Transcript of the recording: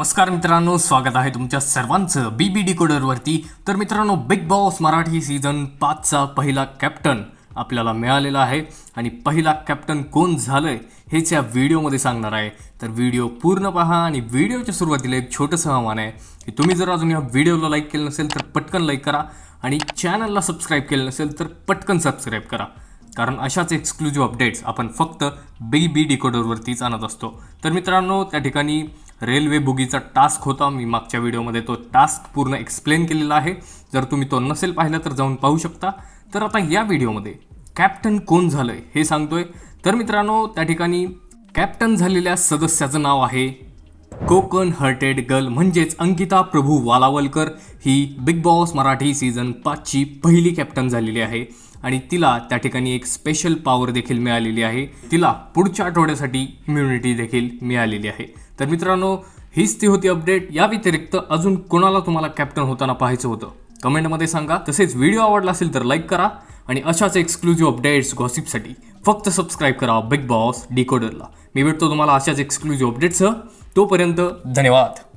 नमस्कार मित्रांनो स्वागत आहे तुमच्या सर्वांचं बी बी डिकोडरवरती तर मित्रांनो बिग बॉस मराठी सीझन पाचचा पहिला कॅप्टन आपल्याला मिळालेला आहे. आणि पहिला कॅप्टन कोण झालंय हेच या व्हिडिओमध्ये सांगणार आहे. तर व्हिडिओ पूर्ण पहा आणि व्हिडिओच्या सुरुवातीला एक छोटंसं आव्हान आहे की तुम्ही जर अजून या व्हिडिओला लाईक केलं नसेल तर पटकन लाईक करा. आणि चॅनलला सबस्क्राईब केलं नसेल तर पटकन सबस्क्राईब करा. कारण अशाच एक्सक्लुझिव्ह अपडेट्स आपण फक्त बी बी डिकोडरवरतीच आणत असतो. तर मित्रांनो त्या ठिकाणी रेल्वे बुगीचा टास्क होता. मी मागच्या व्हिडिओमध्ये तो टास्क पूर्ण एक्सप्लेन केलेला आहे. जर तुम्ही तो नसेल पाहिला तर जाऊन पाहू शकता. तर आता या व्हिडिओमध्ये कॅप्टन कोण झालंय हे सांगतोय. तर मित्रांनो त्या ठिकाणी कॅप्टन झालेल्या सदस्याचं नाव आहे कोकण हर्टेड गर्ल म्हणजेच अंकिता प्रभू वालावलकर ही बिग बॉस मराठी सीझन पाचची पहिली कॅप्टन झालेली आहे. आणि तिला त्या ठिकाणी एक स्पेशल पॉवर देखील मिळालेली आहे. तिला पुढच्या आठवड्यासाठी इम्युनिटी देखील मिळालेली आहे. तर मित्रांनो हीच ती होती अपडेट या व्यतिरिक्त अजून कोणाला तुम्हाला कॅप्टन होताना पाहायचं होतं? कमेंटमध्ये सांगा. तसेच व्हिडिओ आवडला असेल तर लाईक करा. आणि अशाच एक्सक्लुझिव्ह अपडेट्स गॉसिपसाठी फक्त सबस्क्राईब करा बिग बॉस डिकोडरला. मी भेटतो तुम्हाला अशाच एक्सक्लुझिव्ह अपडेट्ससह तोपर्यंत धन्यवाद.